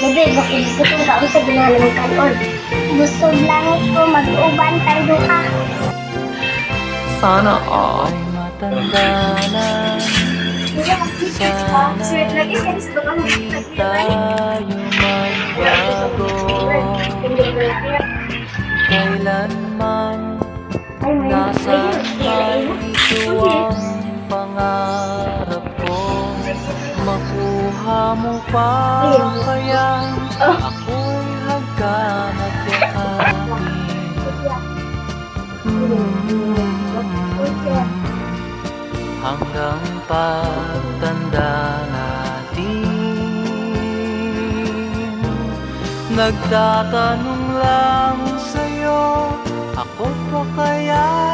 Bebe, bakit gusto ka sa ginala ng kanon? Gusto langit ko mag-uban tayo duha. Sana all. Ay matanda na Sweet lagi ka sa bakang tayo magbago Kailanman Nasaan man ito ang pangarap ko Makuha mo pa kaya Ako'y hagkanat Hanggang pagtanda natin. Nagtatanong lang sa'yo Ako pa kaya'y